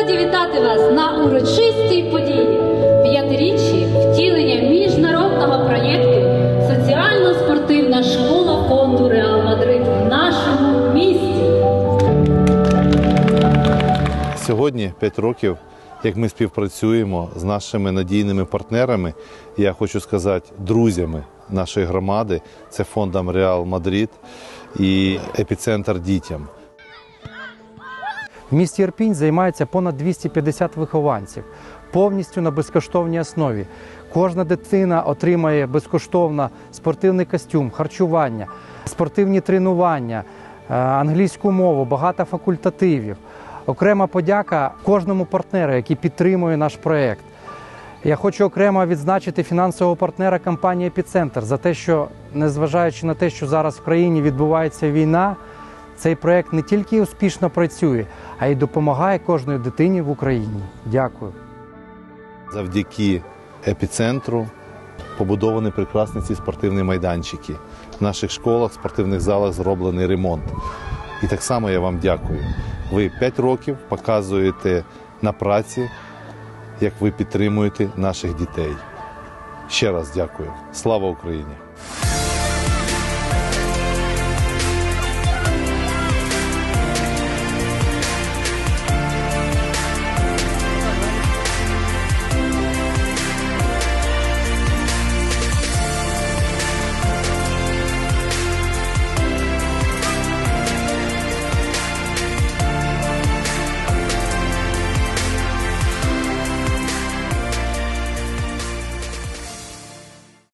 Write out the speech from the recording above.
раді вітати вас на урочистій події п'ятиріччі втілення міжнародного проєкту Соціально-спортивна школа фонду Реал Мадрид в нашому місті. Сьогодні 5 років, як ми співпрацюємо з нашими надійними партнерами, я хочу сказати, друзями нашої громади. Це фондом Реал Мадрид і епіцентр дітям. В місті Ірпінь займається понад 250 вихованців, повністю на безкоштовній основі. Кожна дитина отримає безкоштовно спортивний костюм, харчування, спортивні тренування, е, англійську мову, багато факультативів. Окрема подяка кожному партнеру, який підтримує наш проєкт. Я хочу окремо відзначити фінансового партнера компанії Епіцентр за те, що незважаючи на те, що зараз в країні відбувається війна, цей проект не тільки успішно працює, а й допомагає кожної дитині в Україні. Дякую. Завдяки епіцентру побудовані прекрасні ці спортивні майданчики. В наших школах, спортивних залах зроблений ремонт. І так само я вам дякую. Ви 5 років показуєте на праці, як ви підтримуєте наших дітей. Ще раз дякую. Слава Україні!